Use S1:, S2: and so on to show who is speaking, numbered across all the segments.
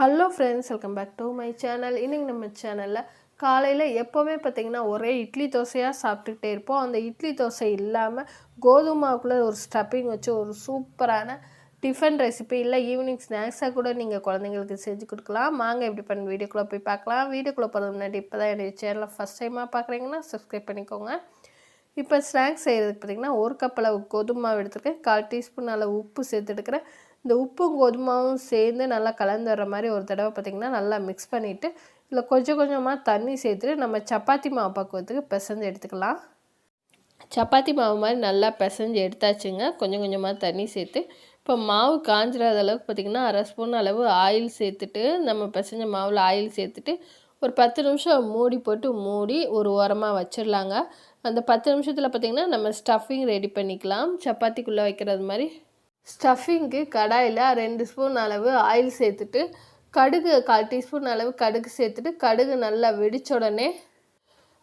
S1: Hello friends welcome back to my channel இன்றைக்கி நம்ம சேனலில் காலையில் எப்போவுமே பார்த்திங்கன்னா ஒரே இட்லி தோசையாக சாப்பிட்டுக்கிட்டே இருப்போம். அந்த இட்லி தோசை இல்லாமல் கோதுமாவுக்குள்ளே ஒரு ஸ்டப்பிங் வச்சு ஒரு சூப்பரான டிஃபன் ரெசிபி இல்லை ஈவினிங் ஸ்நாக்ஸாக கூட நீங்கள் குழந்தைங்களுக்கு செஞ்சு கொடுக்கலாம். வாங்க எப்படி பண்ண வீடியோக்குள்ளே போய் பார்க்கலாம். வீடியோக்குள்ளே போகிறது முன்னாடி இப்போ தான் என்னுடைய சேனலை ஃபஸ்ட் டைமாக பார்க்குறீங்கன்னா சப்ஸ்கிரைப் பண்ணிக்கோங்க. இப்போ ஸ்நாக்ஸ் செய்கிறதுக்கு பார்த்திங்கன்னா ஒரு கப் அளவு கோதுமாவை எடுத்துருக்கேன். கால் டீஸ்பூன் அளவு உப்பு சேர்த்து எடுக்கிறேன். இந்த உப்பும் கோதுமாவும் சேர்ந்து நல்லா கலந்துடுற மாதிரி ஒரு தடவை பார்த்திங்கன்னா நல்லா மிக்ஸ் பண்ணிவிட்டு இதில் கொஞ்சம் கொஞ்சமாக தண்ணி சேர்த்துட்டு நம்ம சப்பாத்தி மாவு பக்குவத்துக்கு பிசைஞ்சு எடுத்துக்கலாம். சப்பாத்தி மாவு மாதிரி நல்லா பிசைஞ்சு எடுத்தாச்சுங்க. கொஞ்சம் கொஞ்சமாக தண்ணி சேர்த்து இப்போ மாவு காஞ்சிடாத அளவுக்கு பார்த்திங்கன்னா அரை ஸ்பூன் அளவு ஆயில் சேர்த்துட்டு நம்ம பிசைஞ்ச மாவில் ஆயில் சேர்த்துட்டு ஒரு பத்து நிமிஷம் மூடி போட்டு மூடி ஒரு ஓரமாக வச்சிடலாங்க. அந்த பத்து நிமிஷத்தில் பார்த்திங்கன்னா நம்ம ஸ்டஃபிங் ரெடி பண்ணிக்கலாம். சப்பாத்திக்குள்ளே வைக்கிறது மாதிரி ஸ்டஃபிங்க்கு கடாயில் ரெண்டு ஸ்பூன் அளவு ஆயில் சேர்த்துட்டு கடுகு கால் டீஸ்பூன் அளவு கடுகு சேர்த்துட்டு கடுகு நல்லா வெடிச்ச உடனே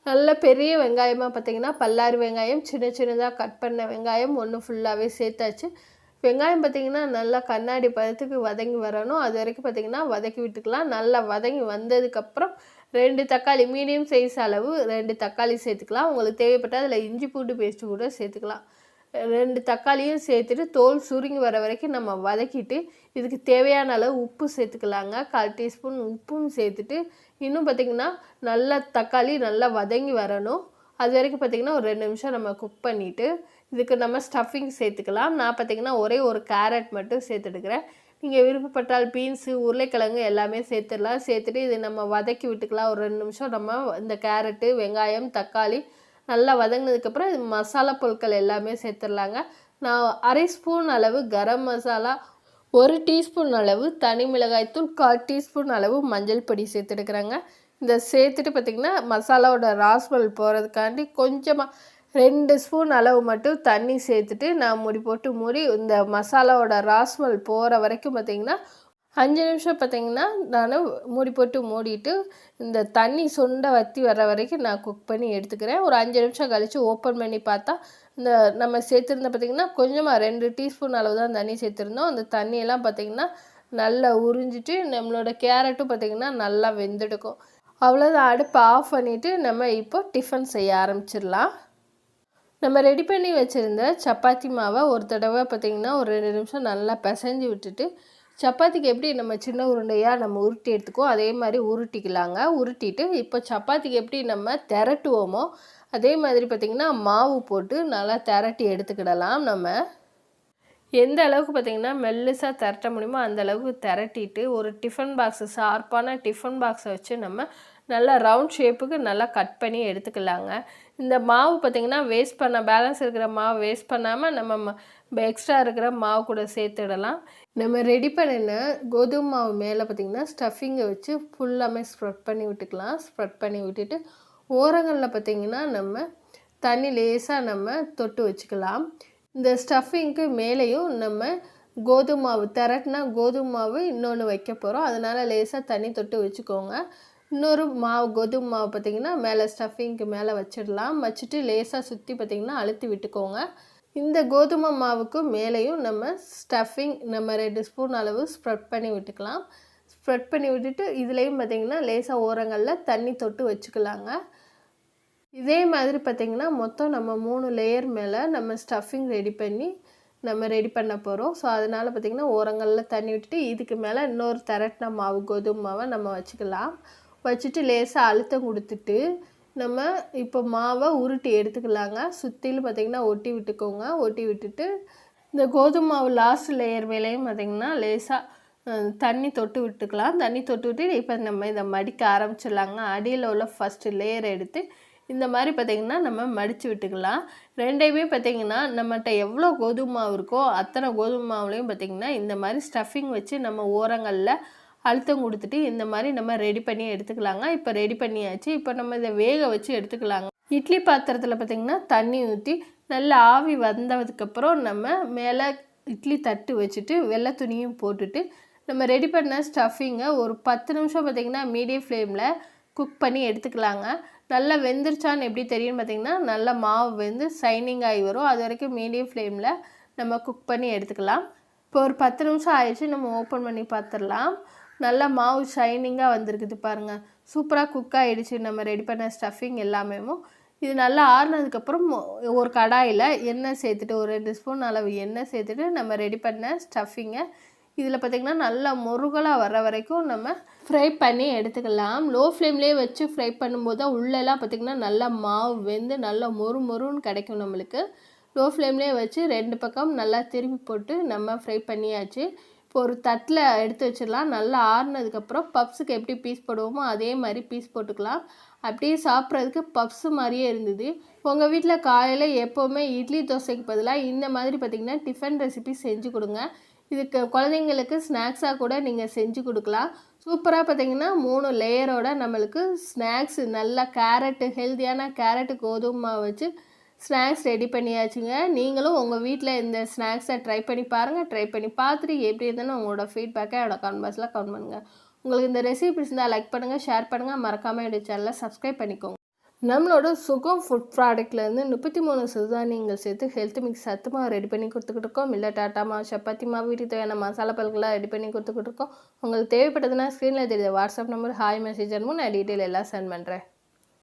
S1: நல்ல பெரிய வெங்காயமாக பார்த்தீங்கன்னா பல்லாறு வெங்காயம் சின்ன சின்னதாக கட் பண்ண வெங்காயம் ஒன்று ஃபுல்லாகவே சேர்த்தாச்சு. வெங்காயம் பார்த்திங்கன்னா நல்லா கண்ணாடி பதத்துக்கு வதங்கி வரணும். அது வரைக்கும் பார்த்திங்கன்னா வதக்கி விட்டுக்கலாம். நல்லா வதங்கி வந்ததுக்கப்புறம் ரெண்டு தக்காளி மீடியம் சைஸ் அளவு ரெண்டு தக்காளி சேர்த்துக்கலாம். உங்களுக்கு தேவைப்பட்டால் அதில் இஞ்சி பூண்டு பேஸ்ட்டு கூட சேர்த்துக்கலாம். ரெண்டு தக்காளியும் சேர்த்துட்டு தோல் சுருங்கி வர வரைக்கும் நம்ம வதக்கிட்டு இதுக்கு தேவையான அளவு உப்பு சேர்த்துக்கலாங்க. கால் டீஸ்பூன் உப்பும் சேர்த்துட்டு இன்னும் பார்த்திங்கன்னா நல்லா தக்காளி நல்லா வதங்கி வரணும். அது வரைக்கும் பார்த்திங்கன்னா ஒரு ரெண்டு நிமிஷம் நம்ம குக் பண்ணிவிட்டு இதுக்கு நம்ம ஸ்டஃபிங் சேர்த்துக்கலாம். நான் பார்த்திங்கன்னா ஒரே ஒரு கேரட் மட்டும் சேர்த்துடுக்கிறேன் நீங்கள் விருப்பப்பட்டால் பீன்ஸு உருளைக்கிழங்கு எல்லாமே சேர்த்துடலாம். சேர்த்துட்டு இது நம்ம வதக்கி விட்டுக்கலாம். ஒரு ரெண்டு நிமிஷம் நம்ம இந்த கேரட்டு வெங்காயம் தக்காளி நல்லா வதங்கினதுக்கப்புறம் இது மசாலா பொருட்கள் எல்லாமே சேர்த்துடலாங்க. நான் அரை ஸ்பூன் அளவு கரம் மசாலா ஒரு டீஸ்பூன் அளவு தனி மிளகாய்த்தூள் கால் டீஸ்பூன் அளவு மஞ்சள் பொடி சேர்த்துடுக்குறேங்க இந்த சேர்த்துட்டு பார்த்திங்கன்னா மசாலாவோட ராஸ்மல் போகிறதுக்காண்டி கொஞ்சமாக ரெண்டு ஸ்பூன் அளவு மட்டும் தண்ணி சேர்த்துட்டு நான் முடி போட்டு மூடி இந்த மசாலாவோட ராஸ்மல் போகிற வரைக்கும் பார்த்திங்கன்னா அஞ்சு நிமிஷம் பார்த்திங்கன்னா நான் மூடி போட்டு மூடிட்டு இந்த தண்ணி சுண்டை வற்றி வர வரைக்கும் நான் குக் பண்ணி எடுத்துக்கிறேன். ஒரு அஞ்சு நிமிஷம் கழித்து ஓப்பன் பண்ணி பார்த்தா இந்த நம்ம சேர்த்துருந்த பார்த்திங்கன்னா கொஞ்சமாக ரெண்டு டீஸ்பூன் அளவு தான் தண்ணி சேர்த்துருந்தோம். அந்த தண்ணியெல்லாம் பார்த்திங்கன்னா நல்லா உறிஞ்சிட்டு நம்மளோட கேரட்டும் பார்த்திங்கன்னா நல்லா வெந்துடுக்கும். அவ்வளோதான் அடுப்பு ஆஃப் பண்ணிவிட்டு நம்ம இப்போ டிஃபன் செய்ய ஆரம்பிச்சிடலாம். நம்ம ரெடி பண்ணி வச்சுருந்த சப்பாத்தி மாவை ஒரு தடவை பார்த்திங்கன்னா ஒரு ரெண்டு நிமிஷம் நல்லா பிசைஞ்சு விட்டுட்டு சப்பாத்திக்கு எப்படி நம்ம சின்ன உருண்டையாக நம்ம உருட்டி எடுத்துக்கோ அதே மாதிரி உருட்டிக்கலாங்க. உருட்டிட்டு இப்போ சப்பாத்திக்கு எப்படி நம்ம திரட்டுவோமோ அதே மாதிரி பார்த்திங்கன்னா மாவு போட்டு நல்லா திரட்டி எடுத்துக்கிடலாம் நம்ம. எந்த அளவுக்கு பார்த்திங்கன்னா மெல்லுசாக திரட்ட முடியுமோ அந்த அளவுக்கு திரட்டிட்டு ஒரு டிஃபன் பாக்ஸு ஷார்ப்பான டிஃபன் பாக்ஸை வச்சு நம்ம நல்லா ரவுண்ட் ஷேப்புக்கு நல்லா கட் பண்ணி எடுத்துக்கலாங்க. இந்த மாவு பார்த்திங்கன்னா வேஸ்ட் பண்ண பேலன்ஸ் இருக்கிற மாவு வேஸ்ட் பண்ணாமல் நம்ம எக்ஸ்ட்ரா இருக்கிற மாவு கூட சேர்த்துடலாம். நம்ம ரெடி பண்ணின கோதுமை மாவு மேலே பார்த்திங்கன்னா ஸ்டஃபிங்கை வச்சு ஃபுல்லாமே ஸ்ப்ரெட் பண்ணி விட்டுக்கலாம். ஸ்ப்ரெட் பண்ணி விட்டுட்டு ஓரங்களில் பார்த்திங்கன்னா நம்ம தண்ணி லேசாக நம்ம தொட்டு வச்சுக்கலாம். இந்த ஸ்டஃபிங்க்கு மேலேயும் நம்ம கோதுமை மாவு திரட்டினா கோதுமை மாவு இன்னொன்று வைக்க போகிறோம் அதனால் லேசாக தண்ணி தொட்டு வச்சுக்கோங்க. இன்னொரு மாவு கோதுமை மாவு பார்த்திங்கன்னா மேலே ஸ்டஃபிங்க்கு மேலே வச்சிடலாம். வச்சுட்டு லேசாக சுற்றி பார்த்திங்கன்னா அழுத்தி விட்டுக்கோங்க. இந்த கோதுமை மாவுக்கு மேலேயும் நம்ம ஸ்டஃபிங் நம்ம ரெண்டு ஸ்பூன் அளவு ஸ்ப்ரெட் பண்ணி விட்டுக்கலாம். ஸ்ப்ரெட் பண்ணி விட்டுட்டு இதுலேயும் பார்த்திங்கன்னா லேசாக ஓரங்களில் தண்ணி தொட்டு வச்சுக்கலாங்க. இதே மாதிரி பார்த்திங்கன்னா மொத்தம் நம்ம மூணு லேயர் மேலே நம்ம ஸ்டஃபிங் ரெடி பண்ணி நம்ம ரெடி பண்ண போகிறோம் ஸோ அதனால் பார்த்திங்கன்னா ஓரங்களில் தண்ணி விட்டுட்டு இதுக்கு மேலே இன்னொரு திரட்டின மாவு கோதுமை மாவை நம்ம வச்சுக்கலாம். வச்சுட்டு லேசாக அழுத்தம் கொடுத்துட்டு நம்ம இப்போ மாவை உருட்டி எடுத்துக்கலாங்க. சுற்றிலும் பார்த்திங்கன்னா ஒட்டி விட்டுக்கோங்க. ஒட்டி விட்டுட்டு இந்த கோதுமை மாவு லாஸ்ட் லேயர் மேலேயும் பார்த்திங்கன்னா லேசாக தண்ணி தொட்டு விட்டுக்கலாம். தண்ணி தொட்டு விட்டு இப்போ நம்ம இதை மடிக்க ஆரம்பிச்சிடலாங்க. அடியில் உள்ள ஃபஸ்ட்டு லேயர் எடுத்து இந்த மாதிரி பார்த்திங்கன்னா நம்ம மடித்து விட்டுக்கலாம். ரெண்டையுமே பார்த்திங்கன்னா நம்மகிட்ட எவ்வளோ கோதுமை மாவு இருக்கோ அத்தனை கோதுமை மாவுலேயும் பார்த்திங்கன்னா இந்த மாதிரி ஸ்டஃபிங் வச்சு நம்ம ஓரங்களில் அழுத்தம் கொடுத்துட்டு இந்த மாதிரி நம்ம ரெடி பண்ணி எடுத்துக்கலாங்க. இப்போ ரெடி பண்ணியாச்சு. இப்போ நம்ம இதை வேக வச்சு எடுத்துக்கலாங்க. இட்லி பாத்திரத்தில் பார்த்திங்கன்னா தண்ணி ஊற்றி நல்லா ஆவி வந்ததுக்கப்புறம் நம்ம மேலே இட்லி தட்டு வச்சுட்டு வெள்ளை துணியும் போட்டுட்டு நம்ம ரெடி பண்ண ஸ்டஃபிங்கை ஒரு பத்து நிமிஷம் பார்த்திங்கன்னா மீடியம் ஃப்ளேமில் குக் பண்ணி எடுத்துக்கலாங்க. நல்லா வெந்துருச்சான்னு எப்படி தெரியும்னு பார்த்திங்கன்னா நல்லா மாவு வெந்து சைனிங் ஆகி வரும். அது வரைக்கும் மீடியம் ஃப்ளேமில் நம்ம குக் பண்ணி எடுத்துக்கலாம். இப்போ ஒரு பத்து நிமிஷம் ஆயிடுச்சு. நம்ம ஓப்பன் பண்ணி பார்த்துடலாம் நல்லா மாவு ஷைனிங்காக வந்திருக்குது பாருங்கள் சூப்பராக குக் ஆகிடுச்சு நம்ம ரெடி பண்ண ஸ்டஃபிங் எல்லாமே இது நல்லா ஆறுனதுக்கப்புறம் ஒரு கடாயில் எண்ணெய் சேர்த்துட்டு ஒரு ரெண்டு ஸ்பூன் அளவு எண்ணெய் சேர்த்துட்டு நம்ம ரெடி பண்ண ஸ்டஃபிங்கை இதில் பார்த்திங்கன்னா நல்லா முருகலாக வர வரைக்கும் நம்ம ஃப்ரை பண்ணி எடுத்துக்கலாம். லோ ஃப்ளேம்லேயே வச்சு ஃப்ரை பண்ணும்போது தான் உள்ளெல்லாம் பார்த்திங்கன்னா நல்லா மாவு வெந்து நல்லா மொறு மொறுன்னு கிடைக்கும் நம்மளுக்கு. லோ ஃப்ளேம்லேயே வச்சு ரெண்டு பக்கம் நல்லா திருப்பி போட்டு நம்ம ஃப்ரை பண்ணியாச்சு. இப்போ ஒரு தட்டில் எடுத்து வச்சிடலாம். நல்லா ஆறுனதுக்கப்புறம் பப்ஸுக்கு எப்படி பீஸ் போடுவோமோ அதே மாதிரி பீஸ் போட்டுக்கலாம். அப்படியே சாப்பிட்றதுக்கு பப்ஸு மாதிரியே இருந்தது. உங்கள் வீட்டில் காலையில் எப்போவுமே இட்லி தோசைக்கு பதிலாக இந்த மாதிரி பார்த்திங்கன்னா டிஃபன் ரெசிபி செஞ்சு கொடுங்க. இதுக்கு குழந்தைங்களுக்கு ஸ்நாக்ஸாக கூட நீங்கள் செஞ்சு கொடுக்கலாம். சூப்பராக பார்த்தீங்கன்னா மூணு லேயரோட நம்மளுக்கு ஸ்நாக்ஸ் நல்லா கேரட்டு ஹெல்த்தியான கேரட்டு கோதுமை வச்சு ஸ்நாக்ஸ் ரெடி பண்ணியாச்சுங்க. நீங்களும் உங்கள் வீட்டில் இந்த ஸ்நாக்ஸை ட்ரை பண்ணி பாருங்கள் ட்ரை பண்ணி பார்த்துட்டு எப்படி இருந்தாலும் உங்களோட ஃபீட்பேக்கை என்னோட கமெண்ட் பாக்ஸில் கமெண்ட் பண்ணுங்கள் உங்களுக்கு இந்த ரெசிபி பிடிச்சிருந்தால் லைக் பண்ணுங்கள் ஷேர் பண்ணுங்கள் மறக்காமல் என்னுடைய சேனலை சப்ஸ்கிரைப் பண்ணிக்கோங்க. நம்மளோட சுகம் ஃபுட் ப்ராடக்ட்லேருந்து முப்பத்தி மூணு சிறுதானியங்கள் சேர்த்து ஹெல்த் மிக்ஸ் சத்துமாக ரெடி பண்ணி கொடுத்துக்கிட்டு இருக்கோம். இல்லை டாட்டா மாவு சப்பாத்தி மாவு வீட்டுக்கு தேவையான மசாலா பல்களாக ரெடி பண்ணி கொடுத்துக்கிட்டு இருக்கோம். உங்களுக்கு தேவைப்பட்டதுன்னா ஸ்க்ரீனில் தெரியுது. வாட்ஸ்அப் நம்பர் ஹாய் மெசேஜ் அனுப்பும் நான் டீட்டெயில் எல்லாம் சென்ட் பண்ணுறேன்